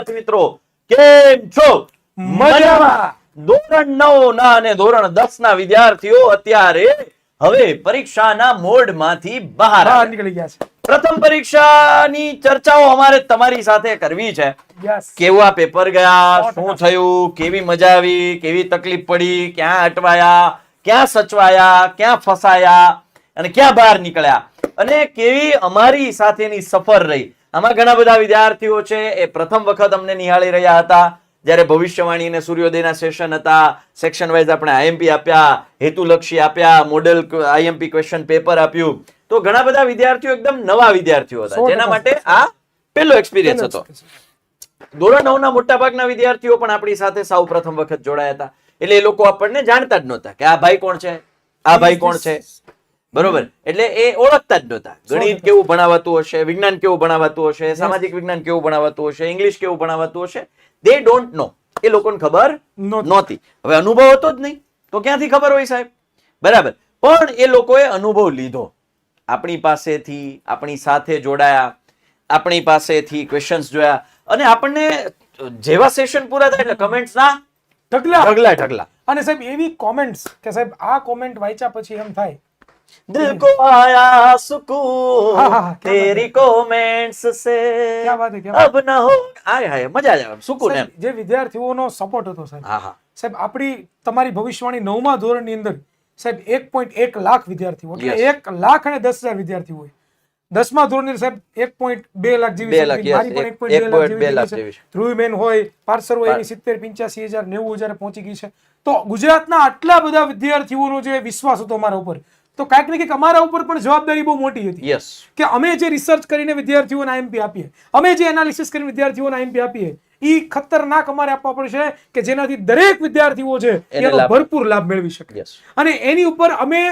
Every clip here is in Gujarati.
વિદ્યાર્થી મિત્રો કેમ છો? મજામાં. ધોરણ નવ ના અને ધોરણ દસ ના વિદ્યાર્થીઓ અત્યારે હવે પરીક્ષાના મોડમાંથી બહાર નીકળી ગયા છે. પ્રથમ પરીક્ષાની ચર્ચાઓ અમારે તમારી સાથે કરવી છે. કેવા પેપર ગયા શું થયું કેવી મજા આવી કેવી તકલીફ પડી ક્યાં અટવાયા ક્યાં સચવાયા ક્યાં ફસાયા અને ક્યાં બહાર નીકળ્યા. અને કેવી અમારી સાથેની સફર રહી. આમાં ઘણા બધા વિદ્યાર્થીઓ છે એ પ્રથમ વખત અમને નિહાળી રહ્યા હતા. જ્યારે ભવિષ્યવાણી અને સૂર્યોદયના સેશન હતા સેક્શન વાઇઝ આપણે આઈએમપી આપ્યા હેતુલક્ષી આપ્યા મોડેલ આઈએમપી ક્વેશ્ચન પેપર આપ્યું. તો ઘણા બધા વિદ્યાર્થીઓ એકદમ નવા વિદ્યાર્થીઓ હતા. જેના માટે આ પહેલો એક્સપિરિયન્સ હતો. ધોરણ નવ ના મોટાભાગના વિદ્યાર્થીઓ પણ આપણી સાથે સૌ પ્રથમ વખત જોડાયા હતા. એટલે એ લોકો આપણને જાણતા જ નહોતા કે આ ભાઈ કોણ છે? આ ભાઈ કોણ છે? બરોબર? એટલે એ ઓળખતા જ નહોતા. ગણિત કેવું ભણાવાતું હશે વિજ્ઞાન કેવું ભણાવાતું હશે સામાજિક વિજ્ઞાન કેવું ભણાવાતું હશે ઇંગ્લિશ કેવું ભણાવાતું હશે દે ડોન્ટ નો એ લોકોને ખબર નહોતી. હવે અનુભવ હતો જ નહીં. તો ક્યાંથી ખબર હોય સાહેબ? બરાબર. પણ એ લોકોએ અનુભવ લીધો. આપણી પાસેથી આપણી સાથે જોડાયા આપણી પાસેથી ક્વેશ્ચન્સ જોયા. અને આપણને જેવા સેશન પૂરા થાય એટલે કમેન્ટ્સ ના ઢગલા. ઢગલા ઢગલા. અને સાહેબ એવી કોમેન્ટ્સ કે સાહેબ આ કોમેન્ટ વાંચ્યા પછી એમ થાય દિલ को आया सुकून तेरी કોમેન્ટ્સ સે ક્યા બાત હે, ક્યા અબ ના હો આય હાય મજા જ આવે સુકૂન એમ જે વિદ્યાર્થીઓનો સપોર્ટ હતો સાહેબ। હા હા। સાહેબ આપણી તમારી ભવિષ્યવાણી નવમા ધોરણની અંદર સાહેબ એક પોઈન્ટ એક લાખ વિદ્યાર્થીઓ એટલે Yes. એક લાખ અને 10000 વિદ્યાર્થીઓ હોય. દસમા ધોરણની સાહેબ એક પોઈન્ટ બે લાખ જેવી મારી પણ એક- 1.2 લાખ બે લાખ જેવી ધ્રુવીબેન હોય પાર્સર હોય એની સિત્તેર પિંચ્યાસી હજાર નેવું હજાર પહોંચી ગઈ છે. તો ગુજરાતના આટલા બધા વિદ્યાર્થીઓનો જે વિશ્વાસ હતો અમારા ઉપર તો કાંઈક ને કંઈક અમારા ઉપર પણ જવાબદારી બહુ મોટી હતી. યસ કે અમે જે રિસર્ચ કરીને વિદ્યાર્થીઓને આઈએમપી આપીએ અમે જે એનાલિસિસ કરીને વિદ્યાર્થીઓને આઈએમપી આપીએ ઈ ખતરનાક અમારે આપવા પડશે કે જેનાથી દરેક વિદ્યાર્થીઓ છે એનો ભરપૂર લાભ મેળવી શકે. અને એની ઉપર અમે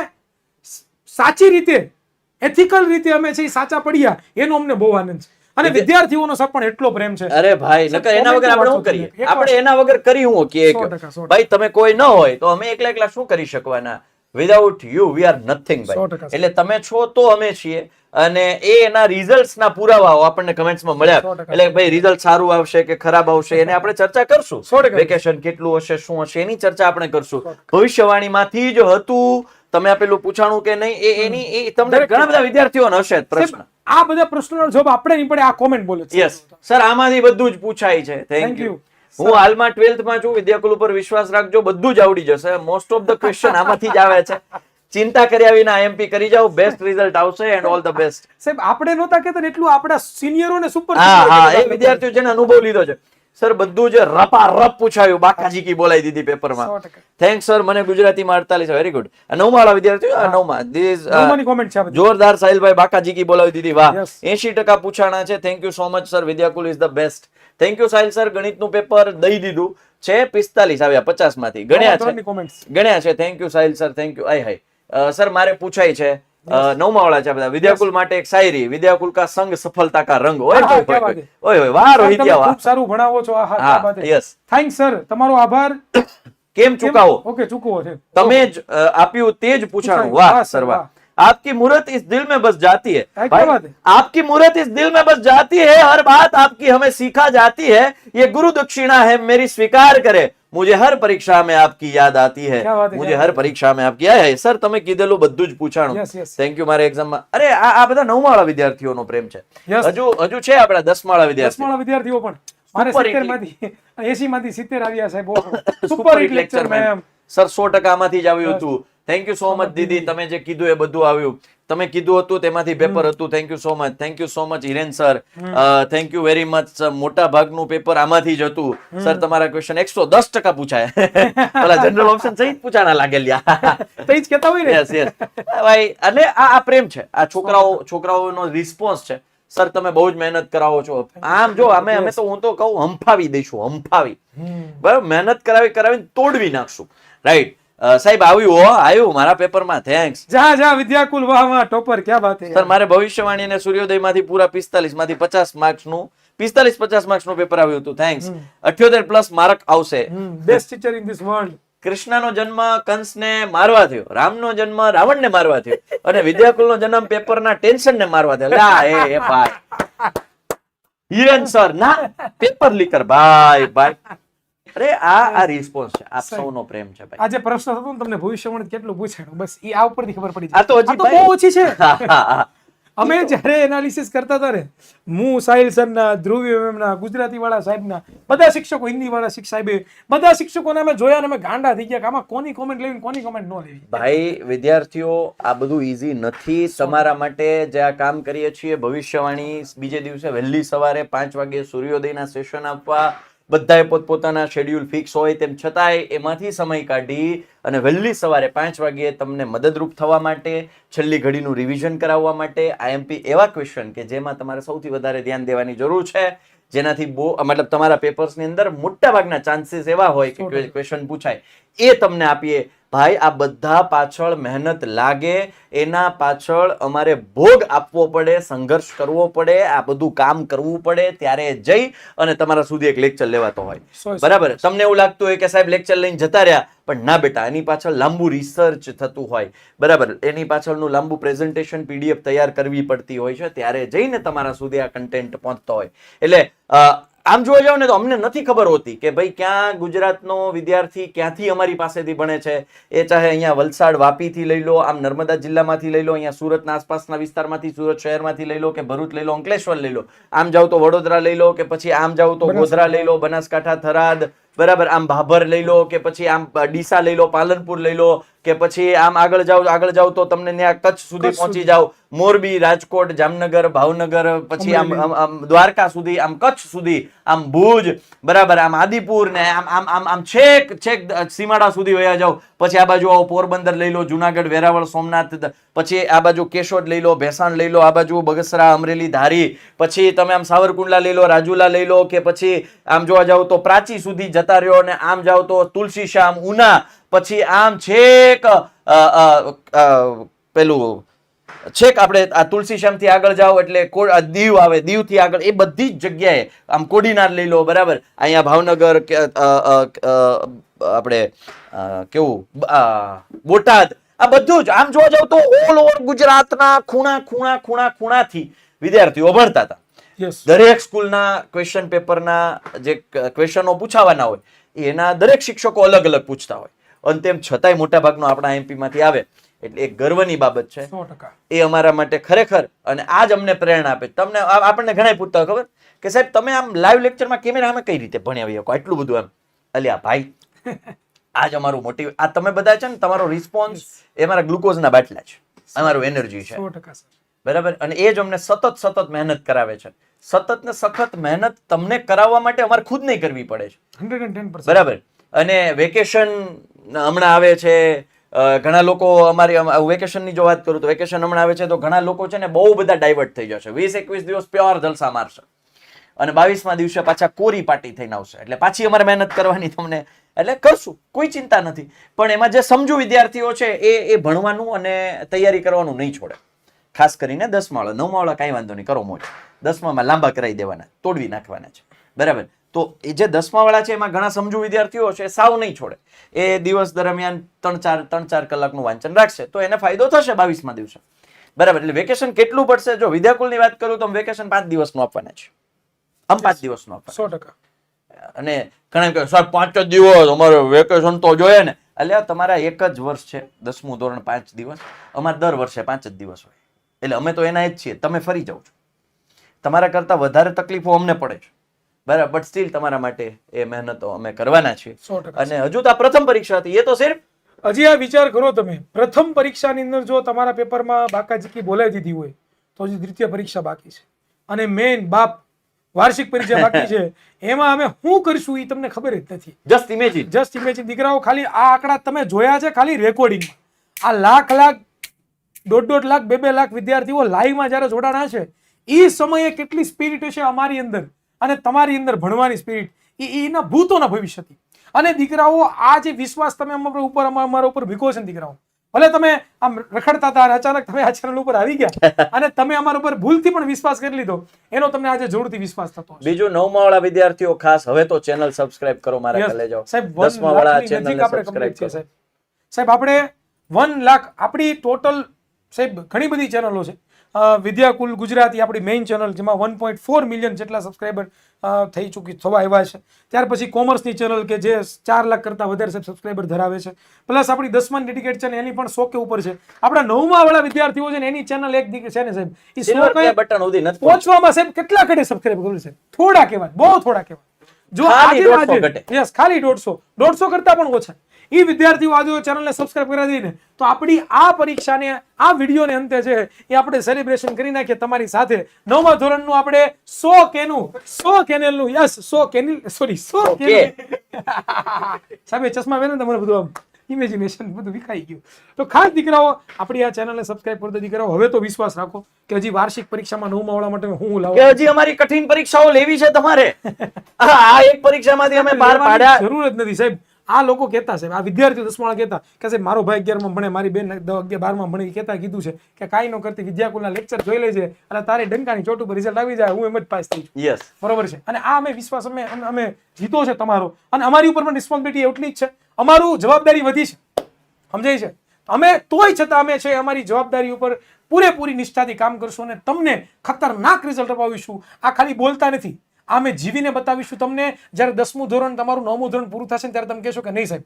સાચી રીતે એથિકલ રીતે અમે છે સાચા પડ્યા એનો અમને બહુ આનંદ છે. અને વિદ્યાર્થીઓનો પણ એટલો પ્રેમ છે. અરે ભાઈ નકર એના વગર આપણે શું કરીએ? આપણે એના વગર કરી હું કે. ભાઈ તમે કોઈ ન હોય તો અમે એકલા એકલા શું કરી શકવાના? Without you we are nothing ભાઈ એટલે તમે છો તો અમે છીએ. અને એ એના રિઝલ્ટના પુરાવાઓ આપણને કમેન્ટ્સમાં મળ્યા. એટલે ભાઈ રિઝલ્ટ સારું આવશે કે ખરાબ આવશે એને આપણે ચર્ચા કરશું. વેકેશન કેટલું હશે શું હશે એની ચર્ચા આપણે કરશું. ભવિષ્યવાણીમાંથી જ હતું. તમે આપેલું પૂછાણું કે નહીં એ એની એ તમને ઘણા બધા વિદ્યાર્થીઓને હશે પ્રશ્ન. આ બધા પ્રશ્નોનો જવાબ આપણે નહીં પડે આ કોમેન્ટ બોલે યસ સર આમાંથી બધું જ પૂછાય છે. Thank you. હું હાલમાં ટ્વેલ્થમાં છું વિદ્યાકુલ ઉપર વિશ્વાસ રાખજો બધું જ આવડી જશે. મોસ્ટ ઓફ ધ ક્વેશ્ચન આમાંથી જ આવે છે. ચિંતા કર્યા વિના એમપી કરી જાઓ બેસ્ટ રિઝલ્ટ આવશે એન્ડ ઓલ ધ બેસ્ટ સાહેબ આપણે નહોતા કહેતા એટલું આપણા સિનિયરો ને સુપર હા હા એ વિદ્યાર્થીઓ જેને અનુભવ લીધો છે. સર બધું જ રપા રપ પૂછાયું. બાકાજી કી બોલાવી દીધી પેપરમાં. થેન્ક સર મને ગુજરાતીમાં અડતાલીસ વેરી ગુડ નવમાં વાળા વિદ્યાર્થીઓ નવમાં. Uh, છે જોરદાર સાહિલભાઈ બાકાજી કી બોલાવી દીધી. વાહ. એસી ટકા પૂછાણા છે. Thank you so much sir Vidyakul is the best thank you Sahil sir ગણિતનું paper દઈ દીધું છે. પિસ્તાલીસ આવ્યા પચાસમાંથી ગણ્યા છે. ગણ્યા છે. Thank you Sahil sir thank you i hi. Sir મારે પૂછાય છે. અ, નવમા વાળા છે આ બધા વિદ્યાકુલ માટે એક શાયરી વિદ્યાકુલ કા સંગ સફળતા કા રંગ ઓય હા, ઓય, ક્યાં ઓય, વાત હે. ઓય ઓય વાહ સર, રોહિત તમે વાહ ખૂબ સારું ભણાવો છો આ હા હા, ક્યાં બાત હે. yes. Thanks, sir. તમારો આભાર કેમ ચૂકાવો ઓકે ચૂકવો છે તમે જ અ, આપ્યું તે જ પૂછાણું પૂછાયું. વાહ વાહ, સર સર, વાહ વાહ. आपकी मूर्त इस दिल में बस जाती है क्या क्या बात भाई है? आपकी मूर्त इस दिल में बस जाती है हर बात आपकी हमें सीखा जाती है ये गुरु दक्षिणा है मेरी स्वीकार करे મુજે હર પરીક્ષા મેં આપકી યાદ આતી હે મુજે હર પરીક્ષા મેં આપકી યાદ સર તમે કીધેલું બધું જ પૂછાણું. થેન્ક યુ મારા એક્ઝામમાં અરે આ આ બધા નવ માળા વિદ્યાર્થીઓનો પ્રેમ છે. હજુ હજુ છે આપડા દસ માળા વિદ્યાર્થી માળા વિદ્યાર્થીઓ પણ. મારે સિત્તેરમાંથી એસી માંથી સિત્તેર આવ્યા સાહેબ super hit lecture ma'am sir સો ટકા માંથી જ આવ્યું હતું. થેન્ક યુ સો મચ દીદી. તમે જે કીધું એ બધું આવ્યું. તમે કીધું હતું તેમાંથી પેપર હતું. Thank you so much thank you so much Hiren sir thank you very much મોટા ભાગનું પેપર આમાંથી જ હતું. સર તમારા ક્વેશ્ચન એકસો દસ ટકા પૂછાય. પેલા જનરલ ઓપ્શન સહિત પૂછાણા લાગેલ્યા. તો જ કહેતા હોય ને. યસ યસ ભાઈ અને આ આ પ્રેમ છે. આ છોકરાઓ છોકરાઓનો રિસ્પોન્સ છે. સર તમે બહુ જ મહેનત કરાવો છો. આમ જો અમે અમે તો હું તો કહું હંફાવી દઈશું હંફાવી. બરાબર? મહેનત કરાવી કરાવીને તોડવી નાખશું. રાઈટ સાહેબ આવ્યું હો આવ્યું મારા પેપરમાં થેન્ક્સ જા જા વિદ્યાકુલ વાહ વાહ ટોપર ક્યાં વાત સર મારે ભવિષ્યવાણી અને સૂર્યોદયમાંથી પૂરા પિસ્તાલીસમાંથી પચાસ માર્ક્સનું પિસ્તાલીસ પચાસ માર્ક્સનું પેપર આવ્યું હતું થેન્ક્સ અઠ્યોતેર પ્લસ માર્ક આવશે. Best teacher in this world કૃષ્ણનો જન્મ કંસને મારવા થયો રામનો જન્મ રાવણને મારવા થયો અને વિદ્યાકુલનો જન્મ પેપરના ટેન્શનને મારવા થયો. લા એ એ ભાઈ. હિરેન સર ના પેપર લીકર ભાઈ ભાઈ. અરે આ આ રિસ્પોન્સ છે. આપ સૌનો પ્રેમ છે ભાઈ. આજે પ્રશ્ન હતો ને તમને ભવિષ્યવાણી કેટલું પૂછાણું? બસ એ આ ઉપરથી ખબર પડી આ તો હજી બહુ ઓછી છે. અમે જ્યારે એનાલિસિસ કરતા હતા ને હું સાહિલ સરના ધ્રુવ મેમના ગુજરાતી વાળા સાહેબના બધા શિક્ષકો હિન્દી વાળા શિક્ષક સાહેબે બધા શિક્ષકોને અમે જોયા અને અમે ગાંડા થઈ ગયા કે આમાં કોની કોમેન્ટ લેવી કોની કોમેન્ટ ન લેવી. ભાઈ વિદ્યાર્થીઓ આ બધું ઈઝી નથી. તમારા માટે જે આ કામ કરીએ છીએ ભવિષ્યવાણી બીજે દિવસે વહેલી સવારે પાંચ વાગે સૂર્યોદયના સેશન આપવા બધાએ પોતપોતાના શેડ્યુલ ફિક્સ હોય તેમ છતાંય એમાંથી સમય કાઢી અને વહેલી સવારે પાંચ વાગ્યે તમને મદદરૂપ થવા માટે છેલ્લી ઘડીનું રિવિઝન કરાવવા માટે આઈએમપી એવા ક્વેશ્ચન કે જેમાં તમારે સૌથી વધારે ધ્યાન દેવાની જરૂર છે. જેનાથી બહુ મતલબ તમારા પેપર્સની અંદર મોટા ભાગના ચાન્સીસ એવા હોય કે ક્વેશ્ચન પૂછાય. એ તમને આપીએ. ભાઈ આ બધા પાછળ મહેનત લાગે એના પાછળ અમારે ભોગ આપવો પડે સંઘર્ષ કરવો પડે આ બધું કામ કરવું પડે ત્યારે જઈ અને તમારા સુધી એક લેક્ચર લેવાતો હોય. બરાબર? તમને એવું લાગતું હોય કે સાહેબ લેક્ચર લઈને જતા રહ્યા પણ ના બેટા એની પાછળ લાંબુ રિસર્ચ થતું હોય. બરાબર? એની પાછળનું લાંબુ પ્રેઝન્ટેશન પીડીએફ તૈયાર કરવી પડતી હોય છે ત્યારે જઈને તમારા સુધી આ કન્ટેન્ટ પહોંચતો હોય. એટલે આમ જોવા જાવ ને તો અમને નથી ખબર હોતી કે ભાઈ ક્યાં ગુજરાતનો વિદ્યાર્થી ક્યાંથી અમારી પાસેથી ભણે છે. એ ચાહે અહીંયા વલસાડ વાપીથી લઈ લો આમ નર્મદા જિલ્લામાંથી લઈ લો અહીંયા સુરતના આસપાસના વિસ્તારમાંથી સુરત શહેરમાંથી લઈ લો કે ભરૂચ લઈ લો અંકલેશ્વર લઈ લો. આમ જાવ તો વડોદરા લઈ લો કે પછી આમ જાવ તો ગોધરા લઈ લો બનાસકાંઠા થરાદ બરાબર આમ ભાભર લઈ લો કે પછી આમ ડીસા લઈ લો પાલનપુર લઈ લો કે પછી આમ આગળ જાઓ આગળ જાઓ તો તમને ત્યાં કચ્છ સુધી પહોંચી જાઓ. મોરબી રાજકોટ જામનગર ભાવનગર પછી આમ આમ દ્વારકા સુધી આમ કચ્છ સુધી આમ ભુજ બરાબર આમ આદિપુર ને આમ આમ આમ આમ છેક છેક સીમાડા સુધી વયા જાઓ. પછી આ બાજુ આવો પોરબંદર લઈ લો જુનાગઢ વેરાવળ સોમનાથ પછી આ બાજુ કેશોદ લઈ લો ભેસાણ લઈ લો આ બાજુ બગસરા અમરેલી ધારી પછી તમે આમ સાવરકુંડલા લઈ લો રાજુલા લઈ લો કે પછી આમ જોવા જાવ તો પ્રાચી સુધી જતા રહ્યો અને આમ જાઓ તો તુલસી શ્યામ ઉના પછી આમ છેક પેલું છેક આપણે આ તુલસી શ્યામથી આગળ જાઓ એટલે દીવ આવે દીવથી આગળ એ બધી જ જગ્યાએ આમ કોડીનાર લઈ લો બરાબર? અહીંયા ભાવનગર આપણે કેવું બોટાદ આ બધું જ. આમ જોવા જાવ તો ઓલ ઓવર ગુજરાતના ખૂણા ખૂણા ખૂણા ખૂણાથી વિદ્યાર્થીઓ ભણતા હતા. દરેક સ્કૂલના ક્વેશ્ચન પેપરના જે ક્વેશ્ચનો પૂછાવાના હોય એના દરેક શિક્ષકો અલગ અલગ પૂછતા હોય. અને તેમ છતાંય મોટા ભાગનો આપણા એમપી માંથી આવે. એટલે એક ગર્વની બાબત છે. એ અમારા માટે ખરેખર અને આ જ અમને પ્રેરણા આપે. તમને આપણને ઘણા પૂછતા ખબર? કે સાહેબ તમે આમ લાઈવ લેક્ચરમાં કેમેરા અમે કઈ રીતે ભણી આવી શકો આટલું બધું એમ અલ્યા ભાઈ આ જ અમારું મોટિવ આ તમે બધા છે ને તમારો રિસ્પોન્સ એ મારા ગ્લુકોઝના બાટલા છે. અમારું એનર્જી છે. બરાબર? અને એ જ અમને સતત સતત મહેનત કરાવે છે. સતત ને સખત મહેનત તમને કરાવવા માટે અમારે ખુદ નહીં કરવી પડે છે. બરાબર? અને વેકેશન હમણાં આવે છે ઘણા લોકો અમારી વેકેશનની જો વાત કરું તો વેકેશન હમણાં આવે છે, તો ઘણા લોકો છે ને બહુ બધા ડાયવર્ટ થઈ જશે. વીસ એકવીસ દિવસ પ્યોર જલસા મારશે. અને બાવીસમા દિવસે પાછા કોરી પાટી થઈને આવશે. એટલે પાછી અમારે મહેનત કરવાની તમને, એટલે કરશું, કોઈ ચિંતા નથી. પણ એમાં જે સમજુ વિદ્યાર્થીઓ છે, એ એ ભણવાનું અને તૈયારી કરવાનું નહીં છોડે. ખાસ કરીને દસમાવાળા. નવમાવાળા નવમા વાળા કાંઈ વાંધો નહીં, કરો મોજ. દસમામાં લાંબા કરાવી દેવાના, તોડવી નાખવાના છે. બરાબર? તો એ જે દસમા વાળા છે એમાં ઘણા સમજુ વિદ્યાર્થીઓ છે સાવ નહીં છોડે. એ દિવસ દરમિયાન ત્રણ ચાર ત્રણ ચાર કલાકનું વાંચન રાખશે તો એને ફાયદો થશે બાવીસમા દિવસે. બરાબર એટલે વેકેશન કેટલું પડશે? જો વિદ્યાકુલની વાત કરું તો વેકેશન પાંચ દિવસનું આપવાના છે. આમ પાંચ દિવસનું આપવાના સો ટકા. અને ઘણા કહે સાહેબ પાંચ જ દિવસ અમારે વેકેશન તો જોઈએ ને. એટલે તમારા એક જ વર્ષ છે દસમું ધોરણ પાંચ દિવસ. અમારે દર વર્ષે પાંચ જ દિવસ હોય. એટલે અમે તો એના જ છીએ તમે ફરી જાઓ છો. તમારા કરતાં વધારે તકલીફો અમને પડે છે. બરાબર બટ સ્ટીલ તમારા માટે એ મહેનતો અમે કરવાના છીએ. અને હજુ તો આ પ્રથમ પરીક્ષા હતી. એ તો સિર્ફ હજી આ વિચાર કરો તમે. પ્રથમ પરીક્ષાની અંદર જો તમારા પેપરમાં બાકાજીકી બોલાવી દીધી હોય તો હજી દ્વિતીય પરીક્ષા બાકી છે. અને મેઇન બાપ વાર્ષિક પરીક્ષા બાકી છે. એમાં અમે શું કરીશું એ તમને ખબર જ નથી. જસ્ટ ઇમેજિન જસ્ટ ઇમેજિન દીકરાઓ ખાલી આ આંકડા તમે જોયા છે ખાલી રેકોર્ડિંગમાં આ લાખ લાખ દોઢ દોઢ લાખ બે બે લાખ વિદ્યાર્થીઓ લાઈવમાં જ્યારે જોડાણા છે એ સમયે કેટલી સ્પિરિટ હશે અમારી અંદર? અને તમારી અંદર ભણવાની સ્પિરિટ એ એના ભૂતોના ભવિષ્યથી. અને દીકરાઓ આ જે વિશ્વાસ તમે અમારા ઉપર અમારા ઉપર ભીખો છે દીકરાઓ ભલે તમે આમ રખડતા હતા અને અચાનક તમે આ ચેનલ ઉપર આવી ગયા અને તમે અમારા ઉપર ભૂલથી પણ વિશ્વાસ કરી લીધો એનો તમને આજે જોરથી વિશ્વાસ થતો બીજો નવમા વાળા વિદ્યાર્થીઓ ખાસ હવે તો ચેનલ સબસ્ક્રાઇબ કરો મારા. કલે જાઓ સાહેબ દસમા વાળા ચેનલ સબસ્ક્રાઇબ કરો. સાહેબ. સાહેબ આપણે વન લાખ આપણી ટોટલ સાહેબ ઘણી બધી ચેનલો છે. વિદ્યાકુલ ગુજરાતી આપણી મેઇન ચેનલ જેમાં વન પોઈન્ટ ફોર મિલિયન જેટલા સબસ્ક્રાઈબર થઈ ચૂકી થવા આવ્યા છે. ત્યાર પછી કોમર્સની ચેનલ કે જે ચાર લાખ કરતાં વધારે સબસ્ક્રાઈબર ધરાવે છે. પ્લસ આપણી દસમાન ડેડિકેટ છે ને એની પણ સો કે ઉપર છે. આપણા નવમા વાળા વિદ્યાર્થીઓ છે ને એની ચેનલ એક દીકરી છે ને સાહેબ? એ સો કઈ નથી પહોંચવામાં સાહેબ કેટલા ઘટે સબસ્ક્રાઇબ કર્યું છે થોડા કહેવાય બહુ થોડા કહેવાય. જો આજે 150 આજે ઘટે. યસ ખાલી દોઢસો. દોઢસો કરતા પણ ઓછા. એ વિદ્યાર્થીઓ આજે ચેનલને સબસ્ક્રાઇબ કરી દઈને તો આપણી આ પરીક્ષાને આ વિડીયોને અંતે છે એ આપણે સેલિબ્રેશન કરી નાખીએ તમારી સાથે. નવમા ધોરણનું આપણે સો કેનું સો કેનેલનું યસ સો કેનિલ સોરી સો Okay. સાહેબ ચશ્મા પહેરે ને તમારે બધું આમ ઇમેજિનેશન બધું વિખાઈ ગયું. તો ખાસ દીકરાઓ આપણી આ ચેનલને સબસ્ક્રાઇબ કરતા દીકરાઓ હવે તો વિશ્વાસ રાખો કે હજી વાર્ષિક પરીક્ષામાં નવમા વાળા માટે હું લાવું? કે હજી અમારી કઠિન પરીક્ષાઓ લેવી છે તમારે? આ આ એક પરીક્ષામાંથી અમે બહાર પાડ્યા. જરૂર જ નથી સાહેબ. આ લોકો કહેતા સાહેબ આ વિદ્યાર્થીઓ દસમાળા કહેતા કે સાહેબ મારો ભાઈ અગિયારમાં ભણે મારી બેન અગિયાર બારમાં ભણે કહેતા કીધું છે કે કાંઈ ન કરતી વિદ્યાકુલના લેક્ચર જોઈ લેજે અને તારે ડંકાની ચોટ ઉપર રિઝલ્ટ આવી જાય હું એમ જ પાસ થઈ છું. યસ બરોબર છે? અને આ અમે વિશ્વાસ અમે- અમે જીતો છે તમારો. અને અમારી ઉપર પણ રિસ્પોન્સિબિલિટી એટલી જ છે. અમારું જવાબદારી વધી છે. સમજાય છે? અમે તોય છતાં અમે છે અમારી જવાબદારી ઉપર પૂરેપૂરી નિષ્ઠાથી કામ કરશું અને તમને ખતરનાક રિઝલ્ટ અપાવીશું. આ ખાલી બોલતા નથી. અમે જીવીને બતાવીશું તમને. જ્યારે દસમું ધોરણ તમારું નવમું ધોરણ પૂરું થશે ત્યારે તમે કહેશો કે નહીં સાહેબ,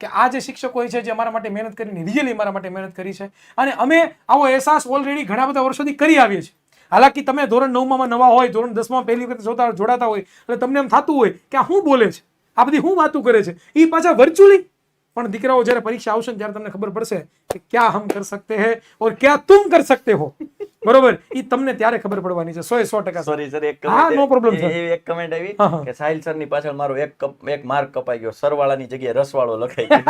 કે આ જે શિક્ષકો છે જે અમારા માટે મહેનત કરીને રિયલી અમારા માટે મહેનત કરી છે. અને અમે આવો અહેસાસ ઓલરેડી ઘણા બધા વર્ષોથી કરી આવીએ છીએ. હાલાકી તમે ધોરણ નવમાં નવા હોય, ધોરણ દસમાં પહેલી વખત જોતા જોડાતા હોય, એટલે તમને એમ થતું હોય કે આ શું બોલે છે? આ બધી શું વાતું કરે છે? એ પાછા વર્ચ્યુઅલી પણ દીકરાઓ જ્યારે પરીક્ષા આવશે ત્યારે તમને ખબર પડશે કે ક્યાં હમ કર સકતે હે ઓર ક્યાં તુમ કર સકતે હો? બરોબર? એ તમને ત્યારે ખબર પડવાની છે. સો સો ટકા સોરી સર એક હા, નો પ્રોબ્લેમ એવી એક કમેન્ટ આવી. કે સાહિલ સરની પાછળ મારો એક કપ એક માર્ક કપાઈ ગયો. સરવાળાની જગ્યાએ રસવાળો લખાઈ ગયો.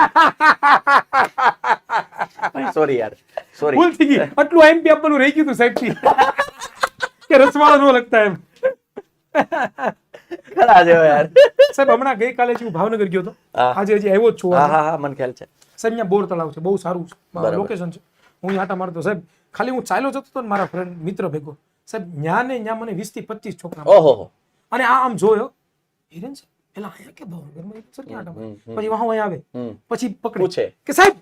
સોરી યાર સોરી ભૂલ થઈ ગઈ. આટલું એમપી આપવાનું રહી ગયું સાહેબથી. કે રસવાળા નો લખતા એમ. ખરા છે યાર. સાહેબ હમણાં ગઈકાલે હું ભાવનગર ગયો હતો. આજે હજી આવ્યો જ છું. હા હા મને ખ્યાલ છે. સાહેબ અહીંયા બોર તળાવ છે. બહુ સારું. લોકેશન છે. હું આટા મારતો સાહેબ. ખાલી હું ચાલ્યો જતો હતો ને મારા ફ્રેન્ડ મિત્ર ભેગો. સાહેબ ન્યા ને ન્યા મને વીસથી પચીસ છોકરા ઓહો અને આ આમ જોયો. હિરેન છે એલા અહીંયા કે ભાવનગરમાં એક સર ક્યાં પછી વાહ અહીંયા આવે. પછી પકડે. કે સાહેબ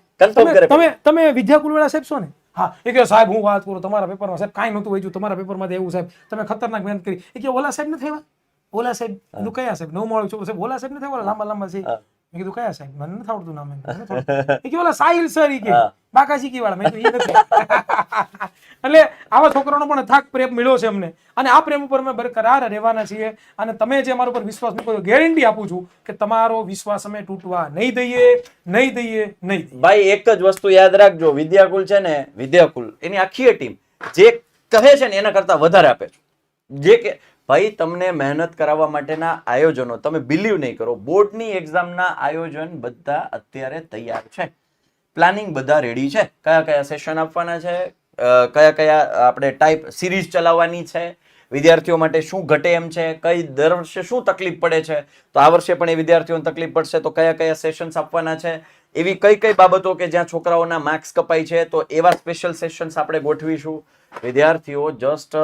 તમે તમે વિદ્યાકુલ વાળા સાહેબ છો ને? હા. એ કે સાહેબ હું વાત કરું તમારા પેપરમાં. સાહેબ કાંઈ નહોતું વેચ્યું. તમારા પેપરમાં એવું સાહેબ. તમે ખતરનાક મહેનત કરી. એ કે ઓલા સાહેબ નથી આવ્યા? ઓલા સાહેબનું કયા સાહેબ નવ મળ્યું છો સાહેબ ઓલા સાહેબ આવ્યા? લાંબા લાંબા છે. મેં કીધું કયા સાહેબ? મને નથી આવડતું નામ એમ. કે ઓલા સાહિલ સર ઈ કે. બાકાજી કી વાળા. મેં કીધું ઈ એટલે આવા છોકરાનો પણ થાક પ્રેમ મળ્યો છે અમને. અને આ પ્રેમ ઉપર અમે બરકરાર રહેવાના છીએ. અને તમે જે અમારા ઉપર વિશ્વાસ મૂકો ગેરંટી આપું છું કે તમારો વિશ્વાસ અમે તૂટવા નહીં દઈએ નહીં દઈએ નહીં ભાઈ એક જ વસ્તુ યાદ રાખજો. વિદ્યાકુલ છે ને વિદ્યાકુલ એની આખી ટીમ જે કહે છે ને એના કરતા વધારે આપે છે. જે કે ભાઈ, તમને મહેનત કરાવવા માટેના આયોજનો તમે બિલીવ નહીં કરો. બોર્ડની એક્ઝામના આયોજન બધા અત્યારે તૈયાર છે. પ્લાનિંગ બધા રેડી છે. કયા કયા સેશન આપવાના છે? કયા કયા આપણે ટાઈપ સિરીઝ ચલાવવાની છે? વિદ્યાર્થીઓ માટે શું ઘટે એમ છે? કઈ દર વર્ષે શું તકલીફ પડે છે? તો આ વર્ષે પણ એ વિદ્યાર્થીઓને તકલીફ પડશે. તો કયા કયા સેશન્સ આપવાના છે? એવી કઈ કઈ બાબતો કે જ્યાં છોકરાઓના માર્ક્સ કપાય છે? તો એવા સ્પેશિયલ સેશન્સ આપણે ગોઠવીશું. વિદ્યાર્થીઓ જસ્ટ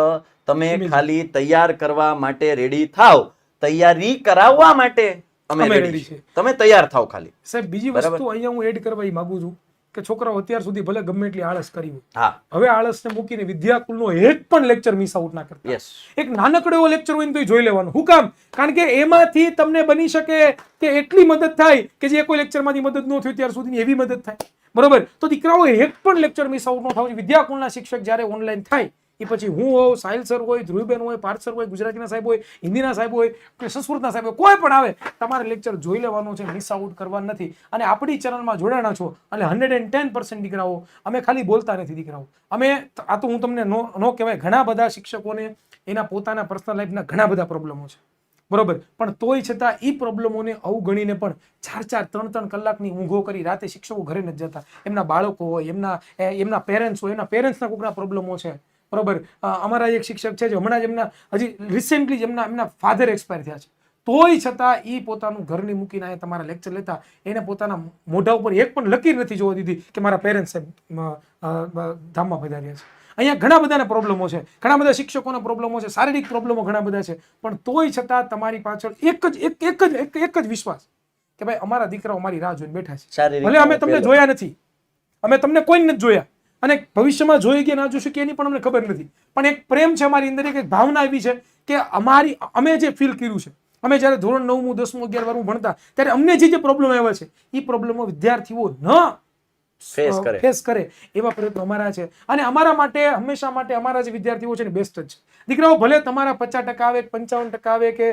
તમે ખાલી તૈયાર કરવા માટે રેડી થાવ તૈયારી કરાવવા માટે અમે રેડી છીએ. તમે તૈયાર થાવ ખાલી. સાહેબ બીજી. વસ્તુ અહીંયા હું એડ કરવા માંગુ છું કે છોકરાઓ અત્યાર સુધી ભલે ગમે એટલી આળસ કરી હોય હા. હવે આળસને મૂકીને વિદ્યાકુલનો એક પણ લેક્ચર મિસ આઉટ ના કરતા. એક નાનકડો એવો લેક્ચર હોય ને તો જોઈ લેવાનું. હું કામ? કારણ કે એમાંથી તમને બની શકે કે એટલી મદદ થાય કે જે કોઈ લેક્ચરમાંથી મદદ ન થયું ત્યાર સુધીની એવી મદદ થાય. બરોબર? તો દીકરાઓ એક પણ લેક્ચર મિસ આઉટ ન થવું. વિદ્યાકુલના શિક્ષક જ્યારે ઓનલાઈન થાય એ પછી હું હોઉં, સાહિલ સર હોય, ધ્રુવબેન હોય, પાર્થ સર હોય, ગુજરાતીના સાહેબ હોય હિન્દીના સાહેબ હોય કે સંસ્કૃતના સાહેબ હોય, કોઈ પણ આવે, તમારે લેક્ચર જોઈ લેવાનું છે મિસ આઉટ કરવાનું નથી. અને આપણી ચેનલમાં જોડાણા છો, એટલે હંડ્રેડ એન્ડ ટેન પર્સન્ટ દીકરાઓ, અમે ખાલી બોલતા નથી દીકરાઓ. અમે, આ તો હું તમને નો નો કહેવાય, ઘણા બધા શિક્ષકોને એના પોતાના પર્સનલ લાઈફના ઘણા બધા પ્રોબ્લેમો છે. બરોબર? પણ તોય છતાં એ પ્રોબ્લેમોને અવગણીને પણ ચાર ચાર, ત્રણ ત્રણ કલાકની ઊંઘો કરી રાતે શિક્ષકો ઘરે નથી જતા. એમના બાળકો હોય, એમના એમના પેરેન્ટ્સ હોય, એમના પેરેન્ટ્સના કોઈકના પ્રોબ્લેમો છે. બરોબર? અમારા એક શિક્ષક છે જે હમણાં જ એમના હજી રિસેન્ટલી જ એમના એમના ફાધર એક્સપાયર થયા છે. તોય છતાં એ પોતાનું ઘરની મૂકીને અહીંયા તમારા લેક્ચર લેતા એને પોતાના મોઢા ઉપર એક પણ લકીર નથી જોવા દીધી કે મારા પેરેન્ટ્સ ધામમાં પધાર્યા છે. અહીંયા ઘણા બધાના પ્રોબ્લેમો છે. ઘણા બધા શિક્ષકોના પ્રોબ્લેમો છે શારીરિક પ્રોબ્લેમો ઘણા બધા છે. પણ તોય છતાં તમારી પાછળ એક જ એક એક જ એક જ વિશ્વાસ કે ભાઈ અમારા દીકરાઓ અમારી રાહ જોઈને બેઠા છે. ભલે અમે તમને જોયા નથી. અમે તમને કોઈ નથી જોયા. અને ભવિષ્યમાં જોઈ કે ના જોઈ કે એની પણ અમને ખબર નથી. પણ એક પ્રેમ છે અમારી અંદર, એક ભાવના એવી છે કે અમારી, અમે જે ફીલ કર્યું છે, અમે જ્યારે ધોરણ નવમું, દસમું અગિયાર બારમું ભણતા, ત્યારે અમને જે જે પ્રોબ્લેમ આવ્યા છે એ પ્રોબ્લેમો વિદ્યાર્થીઓ ન ફેસ કરે. ફેસ કરે એવા પ્રયત્નો અમારા છે. અને અમારા માટે હંમેશા માટે અમારા જે વિદ્યાર્થીઓ છે ને બેસ્ટ જ છે. દીકરાઓ ભલે તમારા પચાસ ટકા આવે પંચાવન ટકા આવે કે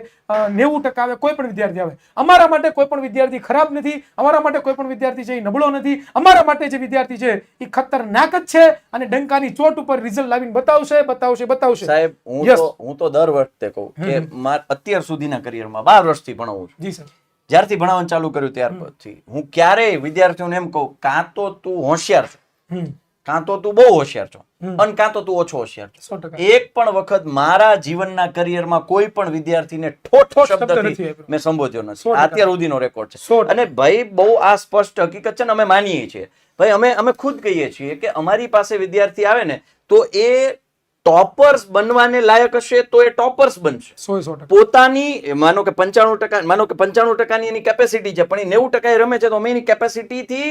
નેવું ટકા આવે કોઈ પણ વિદ્યાર્થી આવે. અમારા માટે કોઈ પણ વિદ્યાર્થી ખરાબ નથી. અમારા માટે કોઈ પણ વિદ્યાર્થી છે એ નબળો નથી. અમારા માટે જે વિદ્યાર્થી છે એ ખતરનાક જ છે અને ડંકાની ચોટ ઉપર રિઝલ્ટ લાવીને બતાવશે બતાવશે બતાવશે. સાહેબ હું તો હું તો દર વખતે કહું કે માર અત્યાર સુધીના કરિયરમાં બાર વર્ષથી ભણાવું છું. જી સર જ્યારથી ભણાવવાનું ચાલુ કર્યું ત્યાર પછી. હું ક્યારેય વિદ્યાર્થીઓને એમ કહું કાં તો તું હોશિયાર છો. કાં તો તું બહુ હોશિયાર છો. અને કાં તો તું ઓછો હોશિયાર છો. એક પણ વખત મારા જીવનના કરિયરમાં કોઈ પણ વિદ્યાર્થીને ઠોઠ ઠોઠ શબ્દ શબ્દથી મેં સંબોધ્યો નથી. અત્યાર સુધીનો રેકોર્ડ છે. અને ભાઈ બહુ આ સ્પષ્ટ હકીકત છે ને અમે માનીએ છીએ. ભાઈ અમે અમે ખુદ કહીએ છીએ કે અમારી પાસે વિદ્યાર્થી આવે ને તો એ ટોપર્સ બનવાને લાયક હશે તો એ ટોપર્સ બનશે. પોતાની માનો કે પંચાણું ટકા માનો કે પંચાણું ટકાની એની કેપેસિટી છે પણ એ નેવું ટકા એ રમે છે તો અમે એની કેપેસિટીથી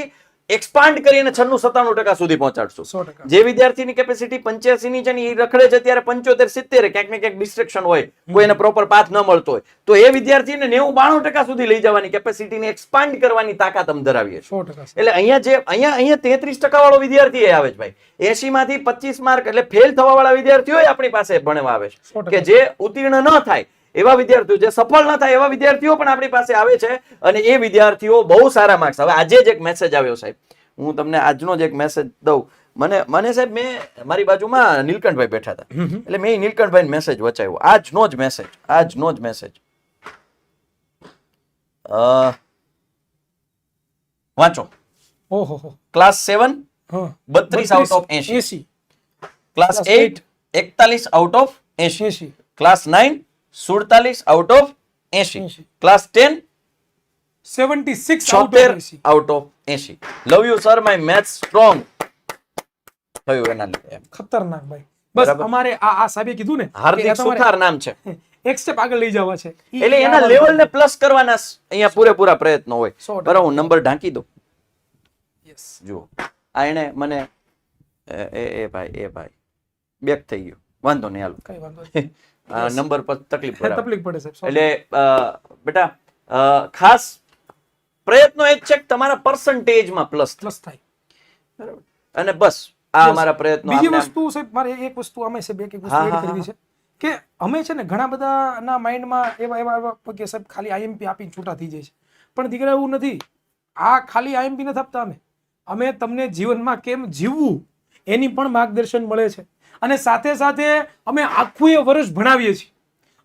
એક્સપાન્ડ કરીને છન્નું સત્તાણું ટકા સુધી પહોંચાડશું. જે વિદ્યાર્થીની કેપેસિટી પંચ્યાસી ની છે ને એ રખડે છે ત્યારે પંચોતેર સિત્તેર ક્યાંક ને ક્યાંક ડિસ્ટ્રેક્શન હોય કોઈ એને પ્રોપર પાથ ન મળતો હોય. તો એ વિદ્યાર્થીને નેવું બાણું ટકા સુધી લઈ જવાની કેપેસિટીને એક્સપાન્ડ કરવાની તાકાત અમે ધરાવીએ છીએ. એટલે અહીંયા જે અહીંયા અહીંયા તેત્રીસ ટકા વાળો વિદ્યાર્થી એ આવે છે ભાઈ. એસી માંથી પચીસ માર્ક એટલે ફેલ થવા વાળા વિદ્યાર્થીઓ આપણી પાસે ભણવા આવે છે. કે જે ઉત્તીર્ણ ન થાય એવા વિદ્યાર્થીઓ જે સફળ ન થાય એવા વિદ્યાર્થીઓ પણ આપણી પાસે આવે છે અને એ વિદ્યાર્થીઓ બહુ સારા માર્ક્સ હવે આજે જ એક મેસેજ આવ્યો સાહેબ. હું તમને આજનો જ એક મેસેજ દઉં. મને મને સાહેબ મેં મારી બાજુમાં નીલકંઠભાઈ બેઠા હતા. એટલે મેં નીલકંઠભાઈ મેસેજ વચાવ્યો. આજનો જ મેસેજ આજનો જ મેસેજ વાંચો. ઓહો ક્લાસ સેવન બત્રીસ આઉટ ઓફ એસી ક્લાસ એટ એકતાલીસ આઉટ ઓફ એસી ક્લાસ નાઇન સુડતાલીસ આઉટ ઓફ એસી 80. Class ten seventy six out of AC love you sir my math strong થયું એના લીધે ખતરનાક ભાઈ. બસ અમારે આ આ સાહેબે કીધું ને હાર્દિક સુથાર નામ છે. એક સ્ટેપ આગળ લઈ જવા છે. એટલે એના લેવલ ને પ્લસ કરવાના અહીંયા પૂરેપૂરા પ્રયત્નો હોય. બરાબર હું નંબર ઢાંકી દઉં. યસ જુઓ. આ એને મને એ એ ભાઈ એ ભાઈ બેક થઈ ગયો. વાંધો નહીં હાલો. કઈ વાંધો નંબર પર તકલીફ તકલીફ પડે સાહેબ એટલે બેટા ખાસ પ્રયત્નો એ જ છે કે તમારા પર્સન્ટેજમાં પ્લસ પ્લસ થાય. બરાબર. અને બસ આ અમારા પ્રયત્નો બીજી વસ્તુ સાહેબ મારે એક વસ્તુ અમે સાહેબ એક એક વસ્તુ એડ કરવી છે કે અમે છે ને ઘણા બધાના માઇન્ડમાં એવા એવા એવા કે સાહેબ ખાલી આઈએમપી આપીને છૂટા થઈ જાય છે. પણ દીકરા એવું નથી. આ ખાલી આઈએમપી નથી આપતા અમે. અમે તમને જીવનમાં કેમ જીવવું એની પણ માર્ગદર્શન મળે છે. અને સાથે સાથે અમે આખું એ વર્ષ ભણાવીએ છીએ.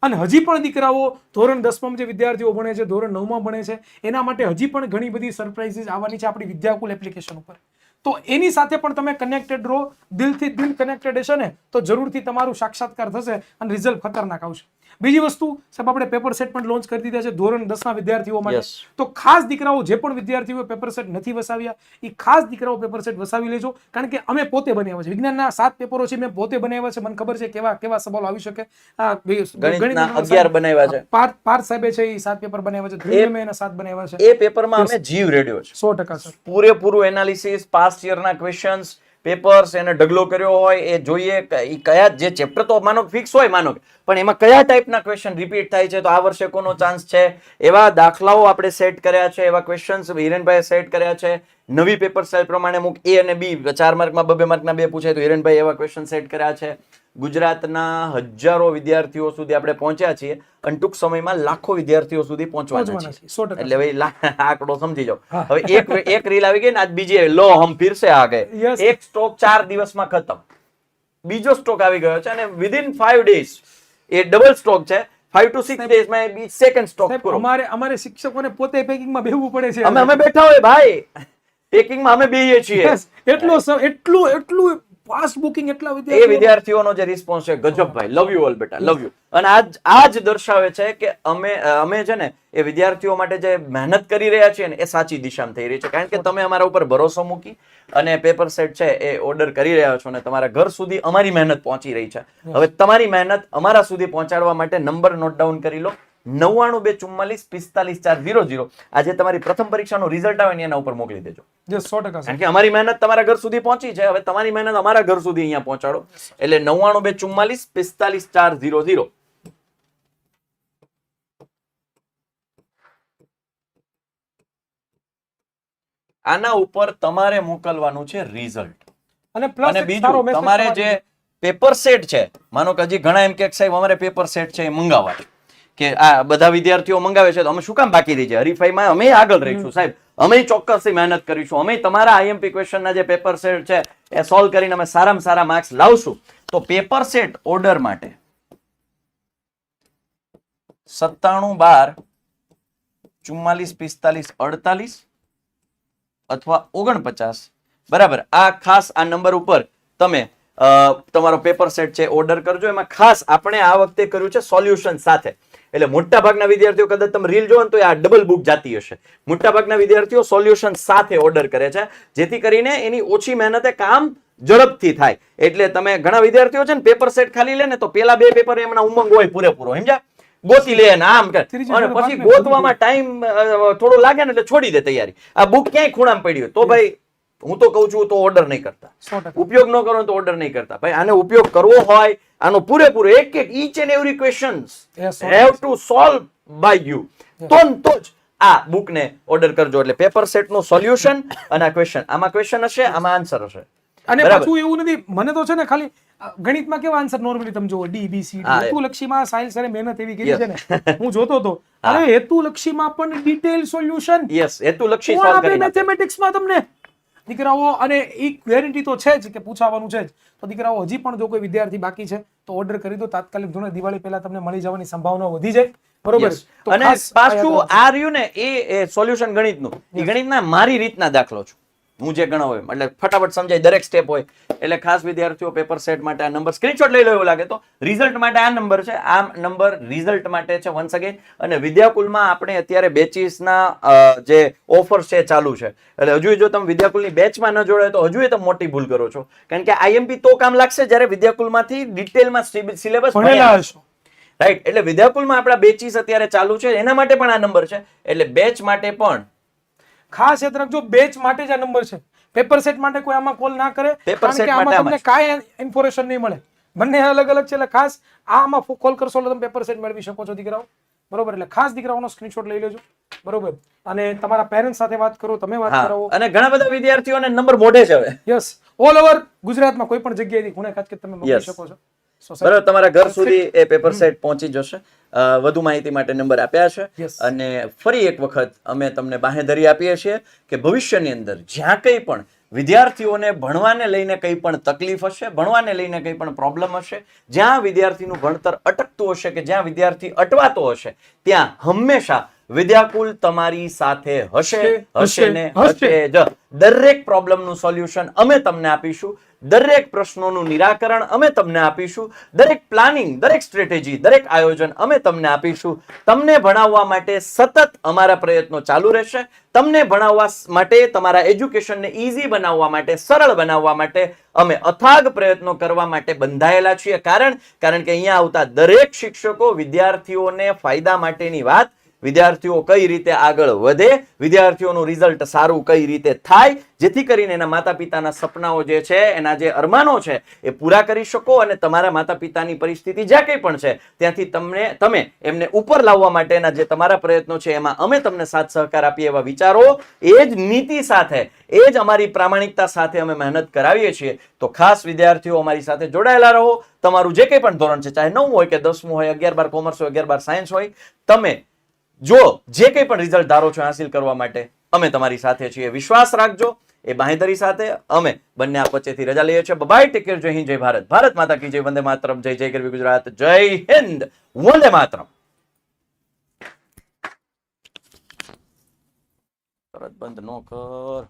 અને હજી પણ દીકરાઓ ધોરણ દસમાં જે વિદ્યાર્થીઓ ભણે છે, ધોરણ નવમાં ભણે છે, એના માટે હજી પણ ઘણી બધી સરપ્રાઇઝીસ આવવાની છે આપણી વિદ્યાકુલ એપ્લિકેશન ઉપર. તો એની સાથે પણ તમે કનેક્ટેડ રહો, દિલથી દિલ કનેક્ટેડ હશે ને, તો જરૂરથી તમારું સાક્ષાત્કાર થશે અને રિઝલ્ટ ખતરનાક આવશે. બીજી વસ્તુ સાહેબ આપણે પેપર સેટ પણ લોન્ચ કરી દીધા છે ધોરણ દસના વિદ્યાર્થીઓ માટે. તો ખાસ દીકરાઓ જે પણ વિદ્યાર્થીઓ પેપર સેટ નથી વસાવ્યા એ ખાસ દીકરાઓ પેપર સેટ વસાવી લેજો. કારણ કે અમે પોતે બનાવ્યા છે. વિજ્ઞાનના સાત પેપરો છે મેં પોતે બનાવ્યા છે. મને ખબર છે કેવા કેવા સવાલો આવી શકે. અગિયાર બનાવ્યા છે. પાર્થ પાર્થ સાહેબે છે એ સાત પેપર બનાવ્યા છે. મેં એના સાત બનાવ્યા છે. એ પેપરમાં અમે જીવ રેડ્યો છે. સો ટકા સર પૂરેપૂરું એનાલિસિસ પાસ્ટ યરના ક્વેશ્ચન્સ પેપર્સ એને ઢગલો કર્યો હોય, એ જોઈએ એ કયા જે ચેપ્ટર તો માનો ફિક્સ હોય માનો પણ એમાં કયા ટાઈપના ક્વેશ્ચન રિપીટ થાય છે? તો આ વર્ષે કોનો ચાન્સ છે? એવા દાખલાઓ આપણે સેટ કર્યા છે, એવા ક્વેશ્ચન્સ હિરેનભાઈએ સેટ કર્યા છે. નવી પેપર સ્ટાઇલ પ્રમાણે અમુક એ અને બી, ચાર માર્કમાં બબે માર્કના બે પૂછાય તો હિરેનભાઈ એવા ક્વેશ્ચન સેટ કર્યા છે. ગુજરાતના હજારો વિદ્યાર્થીઓ સુધી આપણે પહોંચ્યા છીએ અને ટૂંક સમયમાં લાખો વિદ્યાર્થીઓ સુધી પહોંચવાના ટકા. એટલે ભાઈ આંકડો સમજી જાઓ. હવે એક એક રીલ આવી ગઈ ને આજ બીજી લો હમ ફિરસે આ ગયે એક સ્ટોક ચાર દિવસમાં ખતમ. બીજો સ્ટોક આવી ગયો છે અને વિધિન ફાઈવ ડેઝ એ ડબલ સ્ટોક છે. ફાઈવ ટુ સિક્સ ડેઝમાં બી સેકન્ડ સ્ટોક અમારે અમારે શિક્ષકોને પોતે બેહવું પડે છે. અમે અમે બેઠા હોય ભાઈ. પેકિંગમાં અમે બેહીએ છીએ. એટલું એટલું એટલું ફાસ્ટ બુકિંગ એટલા એ વિદ્યાર્થીઓનો જે રિસ્પોન્સ છે ગજબભાઈ લવ યુ ઓલ બેટા લવ યુ અને આજ આજ દર્શાવે છે કે અમે અમે છે ને એ વિદ્યાર્થીઓ માટે જે મહેનત કરી રહ્યા છીએ ને એ સાચી દિશામાં થઈ રહી છે. કારણ કે તમે અમારા ઉપર ભરોસો મૂકી અને પેપર સેટ છે એ ઓર્ડર કરી રહ્યા છો ને તમારા ઘર સુધી અમારી મહેનત પહોંચી રહી છે. હવે તમારી મહેનત અમારા સુધી પહોંચાડવા માટે નંબર નોટ ડાઉન કરી લો. નવ્વાણું બે ચુમ્માલીસ પિસ્તાલીસ ચાર ઝીરો ઝીરો. આજે તમારી પ્રથમ પરીક્ષાનું રિઝલ્ટ આવે એના ઉપર મોકલી દેજો. સો ટકા કારણ કે અમારી મહેનત તમારા ઘર સુધી પહોંચી છે. હવે તમારી મહેનત અમારા ઘર સુધી અહીંયા પહોંચાડો. એટલે નવ્વાણું બે ચુમ્માલીસ પિસ્તાલીસ ચાર ઝીરો ઝીરો. આના ઉપર તમારે મોકલવાનું છે રિઝલ્ટ અને પ્લસ બીજું તમારે જે પેપર સેટ છે માનો કે હજી ઘણા એમ કે સાહેબ અમારે પેપર સેટ છે એ મંગાવવા કે આ બધા વિદ્યાર્થીઓ મંગાવે છે તો અમે શું કામ બાકી રહી છે હરીફાઈમાં અમે આગળ રહીશું સાહેબ. અમે ચોક્કસથી મહેનત કરીશું. અમે તમારા આઈએમપી ક્વેશ્ચનના જે પેપર સેટ છે એ સોલ્વ કરીને અમે સારામાં સારા માર્ક્સ લાવશું. તો પેપર સેટ ઓર્ડર માટે સત્તાણું બાર ચુમ્માલીસ પિસ્તાલીસ અડતાલીસ અથવા ઓગણપચાસ. બરાબર? આ ખાસ આ નંબર ઉપર તમે તમારો પેપર સેટ છે ઓર્ડર કરજો. એમાં ખાસ આપણે આ વખતે કર્યું છે સોલ્યુશન સાથે. એટલે મોટા ભાગના વિદ્યાર્થીઓ કદાચ તમે રીલ જોવો ને તો આ ડબલ બુક જાતી હશે. મોટા ભાગના વિદ્યાર્થીઓ સોલ્યુશન સાથે ઓર્ડર કરે છે જેથી કરીને એની ઓછી મહેનતે કામ ઝડપથી થાય. એટલે તમે ઘણા વિદ્યાર્થીઓ છે ને પેપર સેટ ખાલી લે ને તો પેલા બે પેપર એમના ઉમંગ હોય પૂરેપૂરો સમજ્યા? ગોતી લે ને આમ કરે. અને પછી ગોતવામાં ટાઈમ થોડો લાગે ને એટલે છોડી દે તૈયારી. આ બુક ક્યાંય ખૂણામાં પડી હોય? તો ભાઈ હું તો કહું છું તો ઓર્ડર નહીં કરતા. ઉપયોગ ન કરો તો ઓર્ડર નહીં કરતા. ભાઈ આને ઉપયોગ કરવો હોય આનો પૂરેપૂરો એક એક each and every questions have to solve by you તો તો જ આ બુકને ઓર્ડર કરજો. એટલે પેપર સેટનું સોલ્યુશન અને આ ક્વેશ્ચન આમાં ક્વેશ્ચન હશે આમાં આન્સર હશે. અને. પાછું એવું નથી મને તો છે ને ખાલી ગણિતમાં કેવા આન્સર નોર્મલી તમે જુઓ? ડી બી સી હેતુ લક્ષીમાં સાયન્સ અને મહેનત એવી કરી છે ને. હું જોતો હતો. અરે હેતુલક્ષીમાં પણ ડિટેલ સોલ્યુશન યસ હેતુ લક્ષી સોલ્વ કરી. મેથેમેટિક્સમાં તમને? દીકરાઓ અને એ ગેરંટી તો છે જ કે પૂછાવાનું છે જ. તો દીકરાઓ હજી પણ જો કોઈ વિદ્યાર્થી બાકી છે તો ઓર્ડર કરી દો. તાત્કાલિક ધોરણે દિવાળી પહેલા તમને મળી જવાની સંભાવના વધી જાય. બરોબર અને પાછું આ રહ્યું ને એ સોલ્યુશન ગણિતનું. એ ગણિતના મારી રીતના દાખલો છું. હું જે ગણાવ હોય એટલે ફટાફટ સમજાય દરેક સ્ટેપ હોય. એટલે ખાસ વિદ્યાર્થીઓ પેપર સેટ માટે આ નંબર સ્ક્રીનશોટ લઈ લો એવું લાગે તો. રિઝલ્ટ માટે આ નંબર છે. આ નંબર રિઝલ્ટ માટે છે વન્સ અગેન અને વિદ્યાકુલમાં આપણે અત્યારે બેચીસના જે ઓફર છે ચાલુ છે. એટલે હજુ જો તમે વિદ્યાકુલની બેચમાં ન જોડાય તો હજુ તમે મોટી ભૂલ કરો છો. કારણ કે આઈએમપી તો કામ લાગશે જ્યારે વિદ્યાકુલમાંથી ડિટેલમાં સિલેબસ ભણેલા હશો. રાઈટ એટલે વિદ્યાકુલમાં આપણા બેચીસ અત્યારે ચાલુ છે. એના માટે પણ આ નંબર છે. એટલે બેચ માટે પણ ખાસ યાદ રાખજો બેચ માટે જ આ નંબર છે. પેપર સેટ માટે કોઈ આમાં કોલ ના કરે કારણ કે આમાં માટે તમને કાંઈ ઇન્ફોર્મેશન નહીં મળે. બંને અલગ અલગ છે એટલે ખાસ આમાં કોલ કરશો એટલે તમે પેપર સેટ મેળવી શકો છો દીકરાઓ. બરોબર એટલે ખાસ દીકરાઓનો સ્ક્રીનશોટ લઈ લેજો. બરોબર. અને તમારા પેરેન્ટ્સ સાથે વાત કરો તમે વાત કરો કરાવો. અને ઘણા બધા વિદ્યાર્થીઓને નંબર મોઢે છે હવે. યસ ઓલ ઓવર ગુજરાતમાં કોઈ પણ જગ્યાએથી ગુણે ખાસ કે તમે મોકલી શકો છો. બરાબર તમારા ઘર સુધી એ પેપર સેટ પહોંચી જશે. વધુ માહિતી માટે નંબર આપ્યા છે. અને ફરી એક વખત અમે તમને બાહેધરી આપીએ છીએ કે ભવિષ્યની અંદર જ્યાં કંઈ પણ વિદ્યાર્થીઓને ભણવાને લઈને કંઈ પણ તકલીફ હશે ભણવાને લઈને કંઈ પણ પ્રોબ્લેમ હશે જ્યાં વિદ્યાર્થીનું ભણતર અટકતું હશે કે જ્યાં વિદ્યાર્થી અટવાતો હશે ત્યાં હંમેશા વિદ્યાકુલ તમારી સાથે હશે હશે ને હશે. જ. દરેક પ્રોબ્લેમનું સોલ્યુશન અમે તમને આપીશું. દરેક પ્રશ્નોનું નિરાકરણ અમે તમને આપીશું. દરેક પ્લાનિંગ, દરેક સ્ટ્રેટેજી, દરેક આયોજન અમે તમને આપીશું. તમને ભણાવવા માટે સતત અમારા પ્રયત્નો ચાલુ રહેશે. તમને ભણાવવા માટે, તમારા એજ્યુકેશનને ઇઝી બનાવવા માટે, સરળ બનાવવા માટે અમે અથાગ પ્રયત્નો કરવા માટે બંધાયેલા છીએ. કારણ કારણ કે અહીંયા આવતા દરેક શિક્ષકો વિદ્યાર્થીઓને ફાયદા માટેની વાત વિદ્યાર્થીઓ કઈ રીતે આગળ વધે, વિદ્યાર્થીઓનું રિઝલ્ટ સારું કઈ રીતે થાય, જેથી કરીને એના માતા પિતાના સપનાઓ જે છે, એના જે અરમાનો છે, એ પૂરા કરી શકો અને તમારા માતા પિતાની પરિસ્થિતિ જ્યાં કંઈ પણ છે, ત્યાંથી તમને, તમે એમને ઉપર લાવવા માટેના જે તમારા પ્રયત્નો છે, એમાં અમે તમને સાથ સહકાર આપીએ એવા વિચારો, એ જ નીતિ સાથે, એ જ અમારી પ્રામાણિકતા સાથે અમે મહેનત કરાવીએ છીએ. તો ખાસ વિદ્યાર્થીઓ અમારી સાથે જોડાયેલા રહો. તમારું જે કંઈ પણ ધોરણ છે, ચાહે નવમું હોય કે દસમું હોય, અગિયાર બાર કોમર્સ હોય, અગિયાર બાર સાયન્સ હોય, તમે જો જે કંઈ પણ રિઝલ્ટ ધારો છો હાંસિલ કરવા માટે, અમે તમારી સાથે છીએ. વિશ્વાસ રાખજો, એ બાંહેધરી સાથે અમે બંને આ વચ્ચેથી રજા લઈએ છીએ. બાય ટેક કેર જય હિન્દ, જય ભારત. ભારત માતા કી જય, વંદે માતરમ, જય જય ગરવી ગુજરાત, જય હિન્દ, વંદે માતરમ. તરત બંધ નો કર.